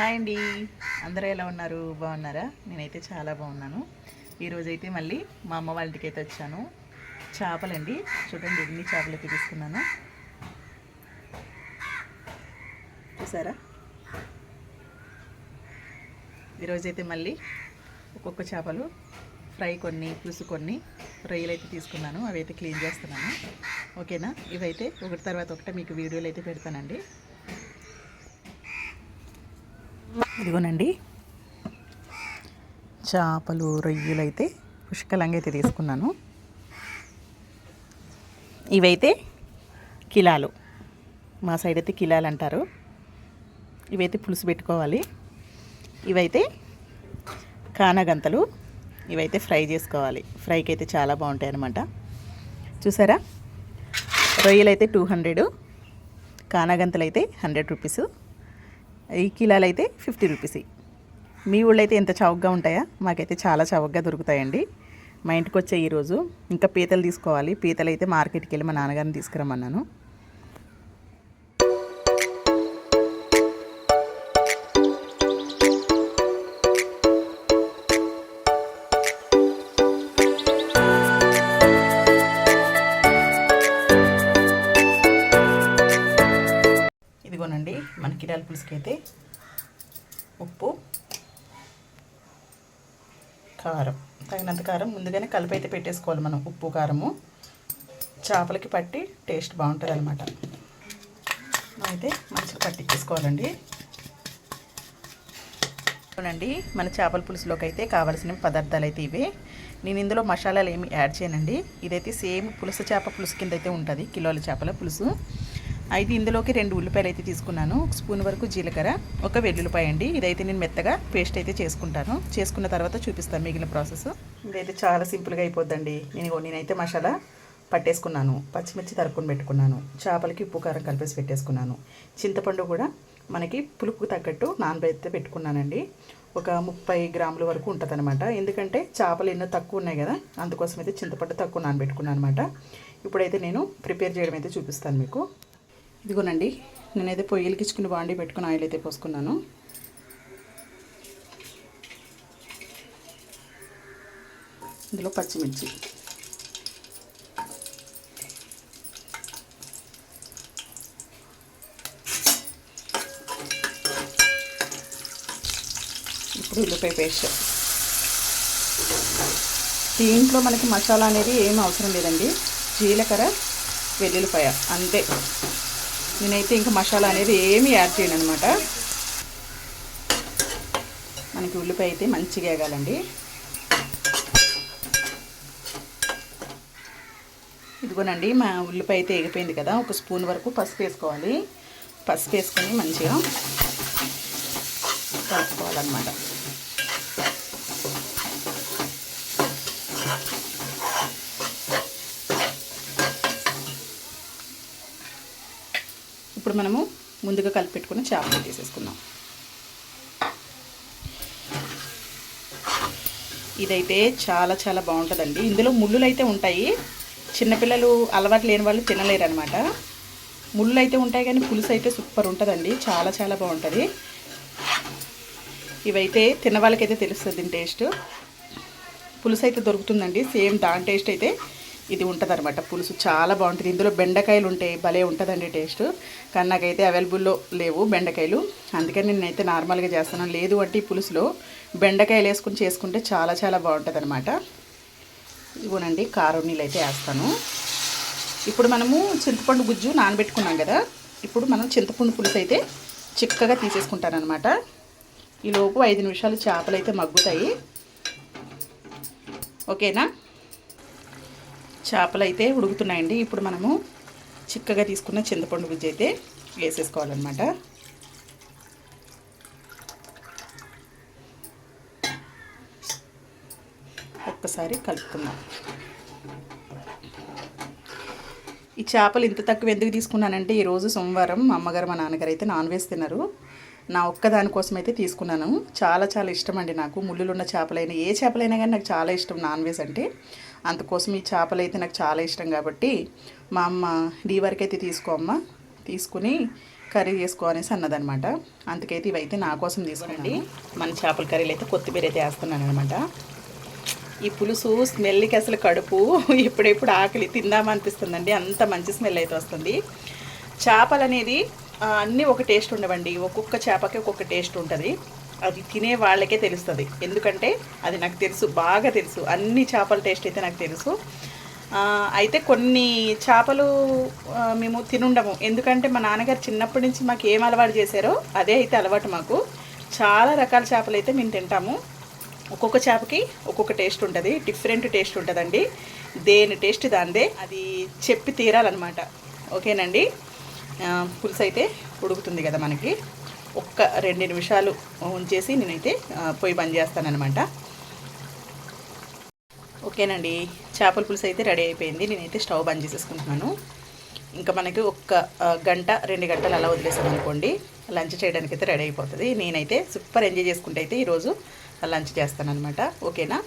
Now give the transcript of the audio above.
Hi అండి. అందరూ ఎలా ఉన్నారు? బాగున్నారా? నేనైతే చాలా బాగున్నాను. ఈరోజైతే మళ్ళీ మా అమ్మ వాళ్ళ అయితే వచ్చాను. చేపలండి. చూడండి ఎన్ని చేపలు అయితే తీసుకున్నాను. చూసారా? ఈరోజైతే మళ్ళీ ఒక్కొక్క చేపలు ఫ్రై కొన్ని పులుసు కొన్ని రొయ్యలు అయితే తీసుకున్నాను. అవి అయితే క్లీన్ చేస్తున్నాను. ఓకేనా? ఇవైతే ఒకటి తర్వాత ఒకటి మీకు వీడియోలు అయితే పెడతానండి. ఇదిగోనండి. చేపలు రొయ్యలు అయితే పుష్కలంగా అయితే తీసుకున్నాను. ఇవైతే కిలాలు. మా సైడ్ అయితే కిలాలు అంటారు. ఇవైతే పులుసు పెట్టుకోవాలి. ఇవైతే కానగంతలు. ఇవైతే ఫ్రై చేసుకోవాలి. ఫ్రైకి అయితే చాలా బాగుంటాయి అన్నమాట చూసారా? రొయ్యలు అయితే టూ హండ్రెడ్ కానగంతలు అయితే హండ్రెడ్ రూపీస్. ఈ కిలాలు అయితే ఫిఫ్టీ రూపీస్. మీ ఊళ్ళో అయితే ఎంత చౌకగా ఉంటాయా? మాకైతే చాలా చౌకగా దొరుకుతాయండి. మా ఇంటికి వచ్చే ఈరోజు. ఇంకా పీతలు తీసుకోవాలి. పీతలు అయితే మార్కెట్కి వెళ్ళి మా నాన్నగారిని తీసుకురమ్మన్నాను. ఇదిగోనండి మన కిరాల పులుసుకి అయితే ఉప్పు కారం. తగినంత కారం ముందుగానే కలిపి అయితే పెట్టేసుకోవాలి మనం ఉప్పు కారము. చేపలకి పట్టి టేస్ట్ బాగుంటుంది అనమాట అయితే మంచిగా పట్టించేసుకోవాలండి. చూడండి మన చేపల పులుసులోకి అయితే కావాల్సిన పదార్థాలు అయితే ఇవే. నేను ఇందులో మసాలాలు ఏమి యాడ్ చేయనండి. ఇదైతే సేమ్ పులుసు చేప పులుసు కింద అయితే ఉంటుంది. కిలోల చేపల పులుసు. అయితే ఇందులోకి రెండు ఉల్లిపాయలు అయితే తీసుకున్నాను. ఒక స్పూన్ వరకు జీలకర్ర ఒక వెల్లుల్లిపాయ అండి. ఇదైతే నేను మెత్తగా పేస్ట్ అయితే చేసుకుంటాను. చేసుకున్న తర్వాత చూపిస్తాను మిగిలిన ప్రాసెస్. ఇదైతే చాలా సింపుల్గా అయిపోద్దండి. నేను నేనైతే మసాలా పట్టేసుకున్నాను. పచ్చిమిర్చి తరుక్కుని పెట్టుకున్నాను. చేపలకి ఉప్పు కారం కలిపేసి పెట్టేసుకున్నాను. చింతపండు కూడా మనకి పులుపుకు తగ్గట్టు నానబెడితే పెట్టుకున్నానండి. ఒక ముప్పై గ్రాముల వరకు ఉంటుంది అనమాట ఎందుకంటే చేపలు ఎన్నో తక్కువ ఉన్నాయి కదా అందుకోసం అయితే చింతపండు తక్కువ నానబెట్టుకున్నాను అనమాట ఇప్పుడైతే నేను ప్రిపేర్ చేయడం అయితే చూపిస్తాను మీకు. ఇదిగోనండి నేనైతే పొయ్యిలకి ఇచ్చుకుని బాండి పెట్టుకుని ఆయిల్ అయితే పోసుకున్నాను. ఇందులో పచ్చిమిర్చి. ఇప్పుడు ఉల్లిపాయ పేస్ట్. దీంట్లో మనకి మసాలా అనేది ఏం అవసరం లేదండి. జీలకర్ర వెల్లుల్లిపాయ అంతే. నేనైతే ఇంకా మసాలా అనేది ఏమీ యాడ్ చేయను అనమాట మనకి ఉల్లిపాయ అయితే మంచిగా వేగాలండి. ఇదిగోనండి మా ఉల్లిపాయ అయితే ఎగిపోయింది కదా ఒక స్పూన్ వరకు పసుపు వేసుకోవాలి. పసుపు వేసుకొని మంచిగా కలుపుకోవాలన్నమాట. ఇప్పుడు మనము ముందుగా కలిపి పెట్టుకున్న చేపలు తీసేసుకుందాం. ఇదైతే చాలా చాలా బాగుంటుందండి. ఇందులో ముళ్ళులు అయితే ఉంటాయి. చిన్నపిల్లలు అలవాటు లేని వాళ్ళు తినలేరు అనమాట ముళ్ళు అయితే ఉంటాయి కానీ పులుసు అయితే సూపర్ ఉంటుందండి. చాలా చాలా బాగుంటుంది. ఇవైతే తిన్న వాళ్ళకైతే తెలుస్తుంది దీని టేస్ట్. పులుసు అయితే దొరుకుతుందండి. సేమ్ దాని టేస్ట్ అయితే ఇది ఉంటుంది అనమాట పులుసు చాలా బాగుంటుంది. ఇందులో బెండకాయలు ఉంటాయి భలే ఉంటుందండి టేస్ట్. కానీ నాకైతే అవైలబుల్లో లేవు బెండకాయలు. అందుకని నేనైతే నార్మల్గా చేస్తున్నాను లేదు అంటే ఈ పులుసులో బెండకాయలు వేసుకుని చేసుకుంటే చాలా చాలా బాగుంటుంది అనమాట ఇవ్వనండి కారం నీళ్ళు అయితే వేస్తాను. ఇప్పుడు మనము చింతపండు గుజ్జు నానబెట్టుకున్నాం కదా. ఇప్పుడు మనం చింతపండు పులుసు అయితే చిక్కగా తీసేసుకుంటానమాట ఈలోపు ఐదు నిమిషాలు చేపలు అయితే మగ్గుతాయి. ఓకేనా? చేపలు అయితే ఉడుకుతున్నాయండి. ఇప్పుడు మనము చిక్కగా తీసుకున్న చింతపండు గుజ్జు అయితే వేసేసుకోవాలన్నమాట. ఒక్కసారి కలుపుకుందాం. ఈ చేపలు ఇంత తక్కువ ఎందుకు తీసుకున్నానంటే ఈరోజు సోమవారం మా అమ్మగారు మా నాన్నగారు అయితే నాన్ వెజ్ తిన్నారు. నా ఒక్కదాని కోసం అయితే తీసుకున్నాను. చాలా చాలా ఇష్టం అండి నాకు. ముళ్ళులు ఉన్న చేపలైనా ఏ చేపలైనా కానీ నాకు చాలా ఇష్టం నాన్ వెజ్ అంటే. అందుకోసం ఈ చేపలు అయితే నాకు చాలా ఇష్టం కాబట్టి మా అమ్మ డీ వరకు అయితే తీసుకో అమ్మ. తీసుకుని కర్రీ చేసుకో అనేసి అన్నదనమాట. అందుకైతే ఇవైతే నా కోసం తీసుకోండి మన చేపల కర్రీలు అయితే కొత్తిమీర అయితే వేస్తున్నాను అనమాట ఈ పులుసు స్మెల్కి అసలు కడుపు. ఎప్పుడెప్పుడు ఆకలి తిందామనిపిస్తుందండి. అంత మంచి స్మెల్ అయితే వస్తుంది. చేపలు అనేది అన్నీ ఒక టేస్ట్ ఉండవండి. ఒక్కొక్క చేపకి ఒక్కొక్క టేస్ట్ ఉంటుంది. అది తినే వాళ్ళకే తెలుస్తుంది. ఎందుకంటే అది నాకు తెలుసు బాగా తెలుసు. అన్ని చేపల టేస్ట్ అయితే నాకు తెలుసు. అయితే కొన్ని చేపలు మేము తినుండము. ఎందుకంటే మా నాన్నగారు చిన్నప్పటి నుంచి మాకు ఏం అలవాటు చేశారో అదే అయితే అలవాటు మాకు. చాలా రకాల చేపలు అయితే మేము తింటాము. ఒక్కొక్క చేపకి ఒక్కొక్క టేస్ట్ ఉంటుంది. డిఫరెంట్ టేస్ట్ ఉంటుందండి. దేని టేస్ట్ దాందే అది చెప్పి తీరాలన్నమాట. ఓకేనండి? పులుసు అయితే ఉడుకుతుంది కదా మనకి. ఒక్క రెండు నిమిషాలు ఉంచేసి నేనైతే పొయ్యి బంద్ చేస్తానమాట ఓకేనండి. చేపల పులుసు అయితే రెడీ అయిపోయింది. నేనైతే స్టవ్ బంద్ చేసేసుకుంటున్నాను. ఇంకా మనకి ఒక్క గంట రెండు గంటలు అలా వదిలేసాం అనుకోండి లంచ్ చేయడానికి అయితే రెడీ అయిపోతుంది. నేనైతే సూపర్ ఎంజాయ్ చేసుకుంటే అయితే ఈరోజు లంచ్ చేస్తాననమాట ఓకేనా?